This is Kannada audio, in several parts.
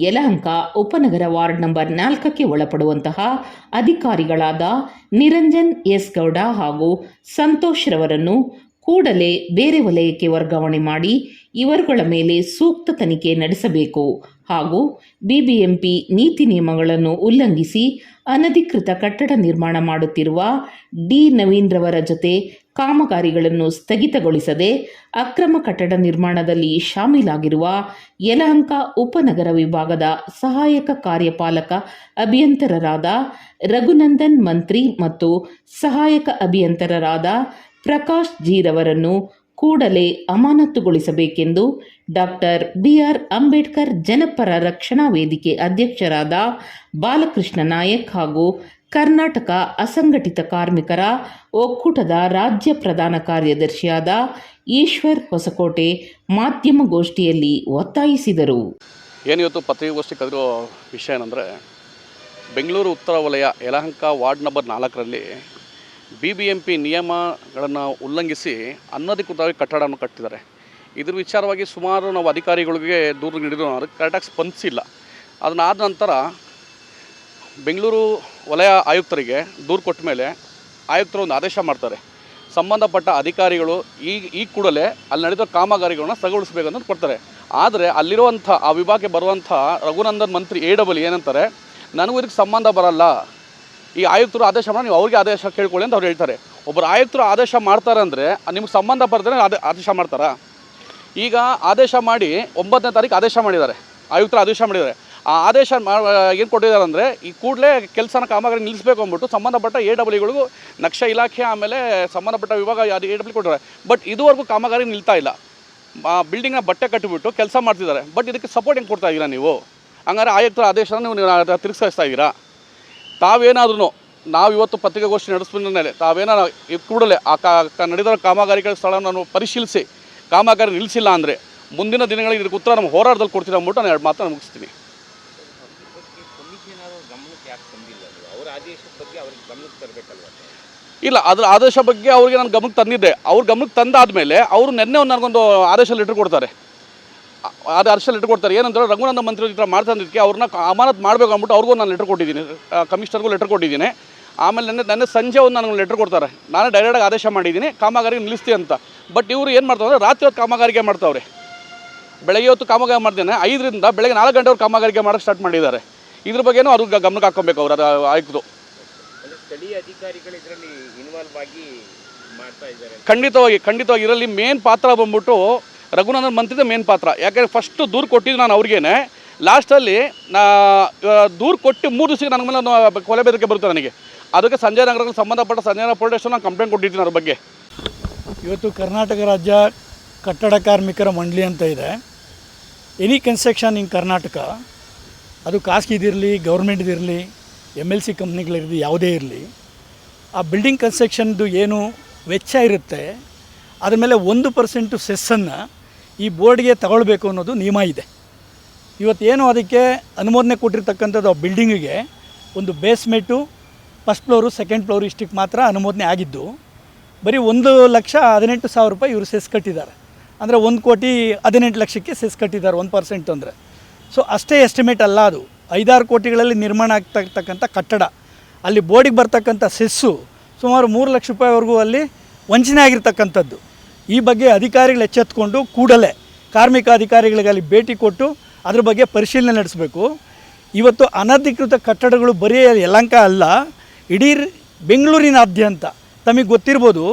ಯಲಹಂಕ ಉಪನಗರ ವಾರ್ಡ್ ನಂಬರ್ ನಾಲ್ಕಕ್ಕೆ ಒಳಪಡುವಂತಹ ಅಧಿಕಾರಿಗಳಾದ ನಿರಂಜನ್ ಎಸ್ ಗೌಡ ಹಾಗೂ ಸಂತೋಷ್ ರವರನ್ನು ಕೂಡಲೇ ಬೇರೆ ವಲಯಕ್ಕೆ ವರ್ಗಾವಣೆ ಮಾಡಿ ಇವರುಗಳ ಮೇಲೆ ಸೂಕ್ತ ತನಿಖೆ ನಡೆಸಬೇಕು ಹಾಗೂ ಬಿಬಿಎಂಪಿ ನೀತಿ ನಿಯಮಗಳನ್ನು ಉಲ್ಲಂಘಿಸಿ ಅನಧಿಕೃತ ಕಟ್ಟಡ ನಿರ್ಮಾಣ ಮಾಡುತ್ತಿರುವ ಡಿ ನವೀನ್ ರವರ ಜೊತೆ ಕಾಮಗಾರಿಗಳನ್ನು ಸ್ಥಗಿತಗೊಳಿಸದೆ ಅಕ್ರಮ ಕಟ್ಟಡ ನಿರ್ಮಾಣದಲ್ಲಿ ಶಾಮೀಲಾಗಿರುವ ಯಲಹಂಕ ಉಪನಗರ ವಿಭಾಗದ ಸಹಾಯಕ ಕಾರ್ಯಪಾಲಕ ಅಭಿಯಂತರರಾದ ರಘುನಂದನ್ ಮಂತ್ರಿ ಮತ್ತು ಸಹಾಯಕ ಅಭಿಯಂತರರಾದ ಪ್ರಕಾಶ್ ಜೀರವರನ್ನು ಕೂಡಲೇ ಅಮಾನತುಗೊಳಿಸಬೇಕೆಂದು ಡಾಕ್ಟರ್ ಬಿಆರ್ ಅಂಬೇಡ್ಕರ್ ಜನಪರ ರಕ್ಷಣಾ ವೇದಿಕೆ ಅಧ್ಯಕ್ಷರಾದ ಬಾಲಕೃಷ್ಣ ನಾಯಕ್ ಹಾಗೂ ಕರ್ನಾಟಕ ಅಸಂಘಟಿತ ಕಾರ್ಮಿಕರ ಒಕ್ಕೂಟದ ರಾಜ್ಯ ಪ್ರಧಾನ ಕಾರ್ಯದರ್ಶಿಯಾದ ಈಶ್ವರ್ ಹೊಸಕೋಟೆ ಮಾಧ್ಯಮಗೋಷ್ಠಿಯಲ್ಲಿ ಒತ್ತಾಯಿಸಿದರು. ಏನಿವತ್ತು ಪತ್ರಿಕಾಗೋಷ್ಠಿ ಕರೆದಿರೋ ವಿಷಯ ಏನಂದರೆ, ಬೆಂಗಳೂರು ಉತ್ತರ ವಲಯ ಯಲಹಂಕ ವಾರ್ಡ್ ನಂಬರ್ ನಾಲ್ಕರಲ್ಲಿ ಬಿ ಬಿ ಎಂ ಪಿ ನಿಯಮಗಳನ್ನು ಉಲ್ಲಂಘಿಸಿ ಅನಧಿಕೃತವಾಗಿ ಕಟ್ಟಡವನ್ನು ಕಟ್ಟಿದ್ದಾರೆ. ಇದ್ರ ವಿಚಾರವಾಗಿ ಸುಮಾರು ನಾವು ಅಧಿಕಾರಿಗಳಿಗೆ ದೂರು ನೀಡಿದ್ರು. ಅದಕ್ಕೆ ಕರೆಕ್ಟಾಗಿ ಸ್ಪಂದಿಸಿಲ್ಲ ಅದನ್ನಾದ ನಂತರ ಬೆಂಗಳೂರು ವಲಯ ಆಯುಕ್ತರಿಗೆ ದೂರು ಕೊಟ್ಟ ಮೇಲೆ ಆಯುಕ್ತರು ಒಂದು ಆದೇಶ ಮಾಡ್ತಾರೆ. ಸಂಬಂಧಪಟ್ಟ ಅಧಿಕಾರಿಗಳು ಈಗ ಈ ಕೂಡಲೇ ಅಲ್ಲಿ ನಡೆದ ಕಾಮಗಾರಿಗಳನ್ನ ಸಗೊಳಿಸಬೇಕಂತ ಕೊಡ್ತಾರೆ. ಆದರೆ ಅಲ್ಲಿರುವಂಥ, ಆ ವಿಭಾಗಕ್ಕೆ ಬರುವಂಥ ರಘುನಂದನ್ ಮಂತ್ರಿ ಎ ಡಬಲ್ ಏನಂತಾರೆ, ನನಗೂ ಇದಕ್ಕೆ ಸಂಬಂಧ ಬರಲ್ಲ. ಈ ಆಯುಕ್ತರು ಆದೇಶ ಮಾಡಿ, ನೀವು ಅವ್ರಿಗೆ ಆದೇಶ ಕೇಳ್ಕೊಳ್ಳಿ ಅಂತ ಅವ್ರು ಹೇಳ್ತಾರೆ. ಒಬ್ಬರು ಆಯುಕ್ತರು ಆದೇಶ ಮಾಡ್ತಾರೆ ಅಂದರೆ ನಿಮ್ಗೆ ಸಂಬಂಧ ಬರ್ತಾರೆ ಆದೇ, ಆದೇಶ ಮಾಡ್ತಾರಾ? ಈಗ ಆದೇಶ ಮಾಡಿ ಒಂಬತ್ತನೇ ತಾರೀಕು ಆದೇಶ ಮಾಡಿದ್ದಾರೆ. ಆಯುಕ್ತರು ಆದೇಶ ಮಾಡಿದ್ದಾರೆ. ಆ ಆದೇಶ ಏನು ಕೊಟ್ಟಿದ್ದಾರೆ ಅಂದರೆ, ಈ ಕೂಡಲೇ ಕೆಲಸನ ಕಾಮಗಾರಿ ನಿಲ್ಲಿಸಬೇಕು ಅಂದ್ಬಿಟ್ಟು ಸಂಬಂಧಪಟ್ಟ ಎ ಡಬ್ಲ್ಯೂಗಳಿಗೂ ನಕ್ಷೆ ಇಲಾಖೆ ಆಮೇಲೆ ಸಂಬಂಧಪಟ್ಟ ವಿಭಾಗ ಅದು ಎ ಡಬ್ಲ್ಯೂ ಕೊಟ್ಟಿದ್ದಾರೆ. ಬಟ್ ಇದುವರೆಗೂ ಕಾಮಗಾರಿ ನಿಲ್ತಾ ಇಲ್ಲ. ಬಿಲ್ಡಿಂಗ್ನ ಬಟ್ಟೆ ಕಟ್ಟಿಬಿಟ್ಟು ಕೆಲಸ ಮಾಡ್ತಿದ್ದಾರೆ. ಬಟ್ ಇದಕ್ಕೆ ಸಪೋರ್ಟ್ ಹೆಂಗೆ ಕೊಡ್ತಾ ಇದ್ದೀರಾ ನೀವು? ಹಂಗಾರೆ ಆಯುಕ್ತರ ಆದೇಶನ ನೀವು ತಿರುಗಿಸ್ತಾ ಇದ್ದೀರಾ? ತಾವೇನಾದ್ರೂ ನಾವು ಇವತ್ತು ಪತ್ರಿಕಾಗೋಷ್ಠಿ ನಡೆಸಿದ ಮೇಲೆ ತಾವೇನಾರು ಈ ಕೂಡಲೇ ಆ ಕಾ ನಡೆದ ಕಾಮಗಾರಿಗಳ ಸ್ಥಳವನ್ನು ಪರಿಶೀಲಿಸಿ, ಕಾಮಗಾರಿ ನಿಲ್ಲಿಸಿಲ್ಲ ಅಂದರೆ ಮುಂದಿನ ದಿನಗಳಿಗೆ ಇದಕ್ಕೆ ಉತ್ತರ ನಮ್ಮ ಹೋರಾಟದಲ್ಲಿ ಕೊಡ್ತೀರ ಅಂದ್ಬಿಟ್ಟು ನಾನು ಎರಡು ಮಾತನ್ನು ಮುಗಿಸ್ತೀನಿ. ಇಲ್ಲ, ಅದರ ಆದೇಶ ಬಗ್ಗೆ ಅವ್ರಿಗೆ ನಾನು ಗಮನಕ್ಕೆ ತಂದಿದ್ದೆ. ಅವ್ರ ಗಮನಕ್ಕೆ ತಂದಾದಮೇಲೆ ಅವರು ನಿನ್ನೆ ಒಂದು ನನಗೊಂದು ಆದೇಶ ಲೆಟ್ರ್ ಕೊಡ್ತಾರೆ. ಅದು ಆದೇಶ ಲೆಟ್ರ್ ಕೊಡ್ತಾರೆ. ಏನಂದ್ರೆ ರಘುನಂದ ಮಂತ್ರಿ ಹತ್ರ ಮಾಡ್ತಂದಿದ್ದಕ್ಕೆ ಅವ್ರನ್ನ ಅಮಾನತ್ ಮಾಡಬೇಕು ಅಂದ್ಬಿಟ್ಟು ಅವ್ರಿಗೂ ನಾನು ಲೆಟ್ರ್ ಕೊಟ್ಟಿದ್ದೀನಿ. ಕಮಿಷನರ್ಗೂ ಲೆಟ್ರ್ ಕೊಟ್ಟಿದ್ದೀನಿ. ಆಮೇಲೆ ನನ್ನ ನನ್ನ ಸಂಜೆ ಒಂದು ನನಗೆ ಲೆಟ್ರ್ ಕೊಡ್ತಾರೆ. ನಾನು ಡೈರೆಕ್ಟಾಗಿ ಆದೇಶ ಮಾಡಿದ್ದೀನಿ. ಕಾಮಗಾರಿ ನಿಲ್ಲಿಸ್ತಿ ಅಂತ. ಬಟ್ ಇವರು ಏನು ಮಾಡ್ತಾರೆ ಅಂದರೆ ರಾತ್ರಿ ಹೊತ್ತು ಕಾಮಗಾರಿಕೆ ಮಾಡ್ತಾವ್ರೆ. ಬೆಳಗ್ಗೆ ಹೊತ್ತು ಕಾಮಗಾರಿ ಮಾಡ್ತೇನೆ. ಐದರಿಂದ ಬೆಳಗ್ಗೆ ನಾಲ್ಕು ಗಂಟೆವ್ರು ಕಾಮಗಾರಿಕೆ ಮಾಡೋಕ್ಕೆ ಸ್ಟಾರ್ಟ್ ಮಾಡಿದ್ದಾರೆ. ಇದ್ರ ಬಗ್ಗೆನೂ ಅವ್ರಿಗೆ ಗಮನಕ್ಕೆ ಹಾಕ್ಕೊಬೇಕು ಅವ್ರು ಅದು ಆಯ್ತು ಸ್ಥಳೀಯ ಅಧಿಕಾರಿಗಳು ಇದರಲ್ಲಿ ಇನ್ವಾಲ್ವ್ ಆಗಿ ಮಾಡ್ತಾ ಇದ್ದಾರೆ. ಖಂಡಿತವಾಗಿ ಖಂಡಿತವಾಗಿ. ಇದರಲ್ಲಿ ಮೇನ್ ಪಾತ್ರ ಬಂದ್ಬಿಟ್ಟು ರಘುನಂದನ್ ಮಂತ್ರಿದ ಮೇನ್ ಪಾತ್ರ. ಯಾಕಂದರೆ ಫಸ್ಟ್ ದೂರು ಕೊಟ್ಟಿದ್ದು ನಾನು ಅವ್ರಿಗೇನೆ. ಲಾಸ್ಟಲ್ಲಿ ನಾ ದೂರು ಕೊಟ್ಟು ಮೂರು ದಿವಸಕ್ಕೆ ನನ್ನ ಮೇಲೆ ಕೊಲೆ ಬೆದರಿಕೆ ಬರುತ್ತೆ ನನಗೆ. ಅದಕ್ಕೆ ಸಂಜಯ್ ನಗರಕ್ಕೆ ಸಂಬಂಧಪಟ್ಟ ಸಂಜಯ್ ನಗರ ಪೊಲೀಸ್ ನಾನು ಕಂಪ್ಲೇಂಟ್ ಕೊಟ್ಟಿದ್ದೀನಿ ಅದ್ರ ಬಗ್ಗೆ. ಇವತ್ತು ಕರ್ನಾಟಕ ರಾಜ್ಯ ಕಟ್ಟಡ ಕಾರ್ಮಿಕರ ಮಂಡಳಿ ಅಂತ ಇದೆ. ಎನಿ ಕನ್ಸ್ಟ್ರಕ್ಷನ್ ಇನ್ ಕರ್ನಾಟಕ ಅದು ಖಾಸಗಿದಿರಲಿ ಗೌರ್ಮೆಂಟ್ದಿರಲಿ ಎಂ ಎಲ್ ಸಿ ಕಂಪ್ನಿಗಳಿರಲಿ ಯಾವುದೇ ಇರಲಿ, ಆ ಬಿಲ್ಡಿಂಗ್ ಕನ್ಸ್ಟ್ರಕ್ಷನ್ದು ಏನು ವೆಚ್ಚ ಇರುತ್ತೆ ಅದ್ರ ಮೇಲೆ ಒಂದು ಪರ್ಸೆಂಟು ಸೆಸ್ಸನ್ನು ಈ ಬೋರ್ಡ್ಗೆ ತಗೊಳ್ಬೇಕು ಅನ್ನೋದು ನಿಯಮ ಇದೆ. ಇವತ್ತೇನು ಅದಕ್ಕೆ ಅನುಮೋದನೆ ಕೊಟ್ಟಿರ್ತಕ್ಕಂಥದ್ದು ಆ ಬಿಲ್ಡಿಂಗಿಗೆ ಒಂದು basement first floor, second floor ಇಷ್ಟಕ್ಕೆ ಮಾತ್ರ ಅನುಮೋದನೆ ಆಗಿದ್ದು, ಬರೀ ಒಂದು ಲಕ್ಷ ಹದಿನೆಂಟು ಸಾವಿರ ರೂಪಾಯಿ ಇವರು ಸೆಸ್ ಕಟ್ಟಿದ್ದಾರೆ. ಅಂದರೆ ಒಂದು ಕೋಟಿ ಹದಿನೆಂಟು ಲಕ್ಷಕ್ಕೆ ಸೆಸ್ ಕಟ್ಟಿದ್ದಾರೆ, ಒಂದು ಪರ್ಸೆಂಟ್ ಅಂದರೆ. ಸೊ ಅಷ್ಟೇ ಎಸ್ಟಿಮೇಟ್ ಅಲ್ಲ ಅದು. ಐದಾರು ಕೋಟಿಗಳಲ್ಲಿ ನಿರ್ಮಾಣ ಆಗ್ತಕ್ಕಂಥ ಕಟ್ಟಡ. ಅಲ್ಲಿ ಬೋರ್ಡಿಗೆ ಬರ್ತಕ್ಕಂಥ ಸೆಸ್ಸು ಸುಮಾರು ಮೂರು ಲಕ್ಷ ರೂಪಾಯಿವರೆಗೂ ಅಲ್ಲಿ ವಂಚನೆ ಆಗಿರ್ತಕ್ಕಂಥದ್ದು. ಈ ಬಗ್ಗೆ ಅಧಿಕಾರಿಗಳು ಎಚ್ಚೆತ್ಕೊಂಡು ಕೂಡಲೇ ಕಾರ್ಮಿಕ ಅಧಿಕಾರಿಗಳಿಗೆ ಭೇಟಿ ಕೊಟ್ಟು ಅದ್ರ ಬಗ್ಗೆ ಪರಿಶೀಲನೆ ನಡೆಸಬೇಕು. ಇವತ್ತು ಅನಧಿಕೃತ ಕಟ್ಟಡಗಳು ಬರೀ ಯಲಂಕ ಅಲ್ಲ, ಇಡೀ ಬೆಂಗಳೂರಿನಾದ್ಯಂತ ತಮಗೆ ಗೊತ್ತಿರ್ಬೋದು,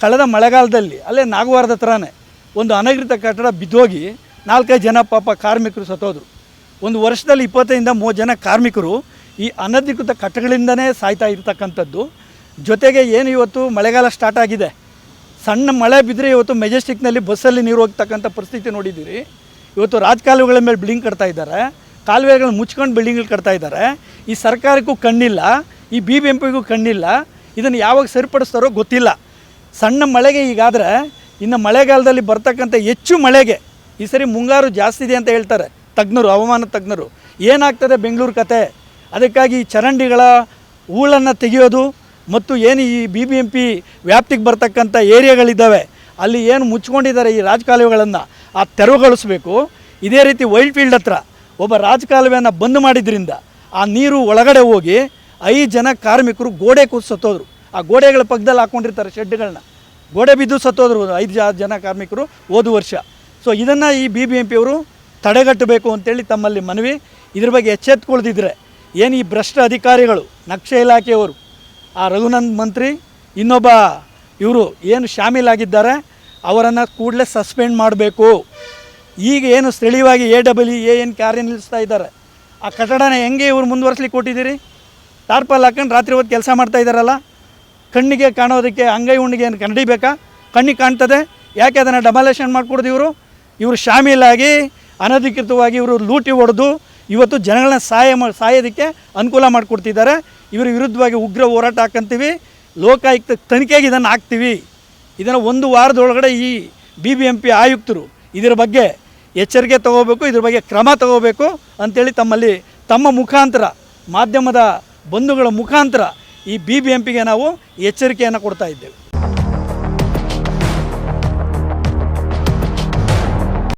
ಕಳೆದ ಮಳೆಗಾಲದಲ್ಲಿ, ಅಲ್ಲೇ ನಾಗವಾರದ ಹತ್ರನೇ ಒಂದು ಅನಧಿಕೃತ ಕಟ್ಟಡ ಬಿದ್ದೋಗಿ ನಾಲ್ಕೈದು ಜನ ಪಾಪ ಕಾರ್ಮಿಕರು ಸತ್ತೋದ್ರು. ಒಂದು ವರ್ಷದಲ್ಲಿ ಇಪ್ಪತ್ತೈದಿಂದ ಮೂವತ್ತು ಜನ ಕಾರ್ಮಿಕರು ಈ ಅನಧಿಕೃತ ಕಟ್ಟಗಳಿಂದನೇ ಸಾಯ್ತಾ ಇರ್ತಕ್ಕಂಥದ್ದು. ಜೊತೆಗೆ ಏನು ಇವತ್ತು ಮಳೆಗಾಲ ಸ್ಟಾರ್ಟ್ ಆಗಿದೆ? ಸಣ್ಣ ಮಳೆ ಬಿದ್ದರೆ ಇವತ್ತು ಮೆಜೆಸ್ಟಿಕ್ನಲ್ಲಿ ಬಸ್ಸಲ್ಲಿ ನೀರು ಹೋಗ್ತಕ್ಕಂಥ ಪರಿಸ್ಥಿತಿ ನೋಡಿದ್ದೀರಿ. ಇವತ್ತು ರಾಜಕಾಲುವೆಗಳ ಮೇಲೆ ಬಿಲ್ಡಿಂಗ್ ಕಟ್ತಾ ಇದ್ದಾರೆ. ಕಾಲುವೆಗಳನ್ನ ಮುಚ್ಕೊಂಡು ಬಿಲ್ಡಿಂಗ್ಗಳು ಕಟ್ತಾ ಇದ್ದಾರೆ. ಈ ಸರ್ಕಾರಕ್ಕೂ ಕಣ್ಣಿಲ್ಲ, ಈ ಬಿ ಬಿ ಎಂ ಪಿಗೂ ಕಣ್ಣಿಲ್ಲ, ಇದನ್ನು ಯಾವಾಗ ಸರಿಪಡಿಸ್ತಾರೋ ಗೊತ್ತಿಲ್ಲ. ಸಣ್ಣ ಮಳೆಗೆ ಈಗಾದರೆ ಇನ್ನು ಮಳೆಗಾಲದಲ್ಲಿ ಬರ್ತಕ್ಕಂಥ ಹೆಚ್ಚು ಮಳೆಗೆ ಈ ಸರಿ ಮುಂಗಾರು ಜಾಸ್ತಿ ಇದೆ ಅಂತ ಹೇಳ್ತಾರೆ ತಜ್ಞರು, ಹವಾಮಾನ ತಜ್ಞರು. ಏನಾಗ್ತದೆ ಬೆಂಗಳೂರು ಕತೆ? ಅದಕ್ಕಾಗಿ ಚರಂಡಿಗಳ ಹೂಳನ್ನು ತೆಗೆಯೋದು ಮತ್ತು ಏನು ಈ ಬಿ ಬಿ ಎಂ ಪಿ ವ್ಯಾಪ್ತಿಗೆ ಬರ್ತಕ್ಕಂಥ ಏರಿಯಾಗಳಿದ್ದಾವೆ, ಅಲ್ಲಿ ಏನು ಮುಚ್ಕೊಂಡಿದ್ದಾರೆ ಈ ರಾಜಕಾಲುವೆಗಳನ್ನು, ಆ ತೆರವುಗೊಳಿಸಬೇಕು ಇದೇ ರೀತಿ ವೈಲ್ಡ್ ಫೀಲ್ಡ್ ಹತ್ರ ಒಬ್ಬ ರಾಜಕಾಲುವೆಯನ್ನು ಬಂದ್ ಮಾಡಿದ್ರಿಂದ ಆ ನೀರು ಒಳಗಡೆ ಹೋಗಿ ಐದು ಜನ ಕಾರ್ಮಿಕರು ಗೋಡೆ ಕೂತ್ ಸತ್ತೋದ್ರು. ಆ ಗೋಡೆಗಳ ಪಕ್ಕದಲ್ಲಿ ಹಾಕ್ಕೊಂಡಿರ್ತಾರೆ ಶೆಡ್ಗಳನ್ನ. ಗೋಡೆ ಬಿದ್ದು ಸತ್ತೋದ್ರು ಐದು ಜನ ಕಾರ್ಮಿಕರು ಹೋದ ವರ್ಷ. ಸೊ ಇದನ್ನು ಈ ಬಿ ಬಿ ಎಂ ಪಿಯವರು ತಡೆಗಟ್ಟಬೇಕು ಅಂತೇಳಿ ತಮ್ಮಲ್ಲಿ ಮನವಿ. ಇದ್ರ ಬಗ್ಗೆ ಎಚ್ಚೆತ್ತುಕೊಳ್ದಿದ್ರೆ ಏನು ಈ ಭ್ರಷ್ಟ ಅಧಿಕಾರಿಗಳು, ನಕ್ಷೆ ಇಲಾಖೆಯವರು ಆ ರಘುನಂದ್ ಮಂತ್ರಿ, ಇನ್ನೊಬ್ಬ ಇವರು ಏನು ಶಾಮೀಲಾಗಿದ್ದಾರೆ, ಅವರನ್ನು ಕೂಡಲೇ ಸಸ್ಪೆಂಡ್ ಮಾಡಬೇಕು. ಈಗ ಏನು ಸ್ಥಳೀಯವಾಗಿ ಎ ಡಬಲ್ ಎ ಏನು ಕಾರ್ಯನಿರ್ವಹಿಸ್ತಾ ಇದ್ದಾರೆ. ಆ ಕಟ್ಟಡನ ಹೆಂಗೆ ಇವ್ರು ಮುಂದುವರ್ಸ್ಲಿಕ್ಕೆ ಕೊಟ್ಟಿದ್ದೀರಿ? ಟಾರ್ಪಲ್ ಹಾಕೊಂಡು ರಾತ್ರಿ ಹೊತ್ತು ಕೆಲಸ ಮಾಡ್ತಾ ಇದ್ದಾರಲ್ಲ, ಕಣ್ಣಿಗೆ ಕಾಣೋದಕ್ಕೆ, ಅಂಗೈ ಉಣ್ಣಿಗೆ ಏನು ಬೇಕಾ? ಕಣ್ಣಿಗೆ ಕಾಣ್ತದೆ, ಯಾಕೆ ಅದನ್ನು ಡಮಾಲೇಷನ್ ಮಾಡಿಕೊಡ್ದು ಇವರು? ಇವರು ಶಾಮೀಲಾಗಿ, ಅನಧಿಕೃತವಾಗಿ ಇವರು ಲೂಟಿ ಹೊಡೆದು ಇವತ್ತು ಜನಗಳನ್ನ ಸಹಾಯ ಸಾಯೋದಕ್ಕೆ ಅನುಕೂಲ ಮಾಡಿಕೊಡ್ತಿದ್ದಾರೆ. ಇವರ ವಿರುದ್ಧವಾಗಿ ಉಗ್ರ ಹೋರಾಟ ಹಾಕಂತೀವಿ. ಲೋಕಾಯುಕ್ತ ತನಿಖೆಗೆ ಇದನ್ನು ಹಾಕ್ತೀವಿ. ಇದನ್ನು ಒಂದು ವಾರದೊಳಗಡೆ ಈ ಬಿ ಬಿ ಎಂ ಪಿ ಆಯುಕ್ತರು ಇದರ ಬಗ್ಗೆ ಎಚ್ಚರಿಕೆ ತಗೋಬೇಕು, ಇದ್ರ ಬಗ್ಗೆ ಕ್ರಮ ತಗೋಬೇಕು ಅಂಥೇಳಿ ತಮ್ಮಲ್ಲಿ ತಮ್ಮ ಮುಖಾಂತರ, ಮಾಧ್ಯಮದ ಬಂಧುಗಳ ಮುಖಾಂತರ ಈ ಬಿ ಬಿ ಎಂ ಪಿಗೆ ನಾವು ಎಚ್ಚರಿಕೆಯನ್ನು ಕೊಡ್ತಾ ಇದ್ದೇವೆ.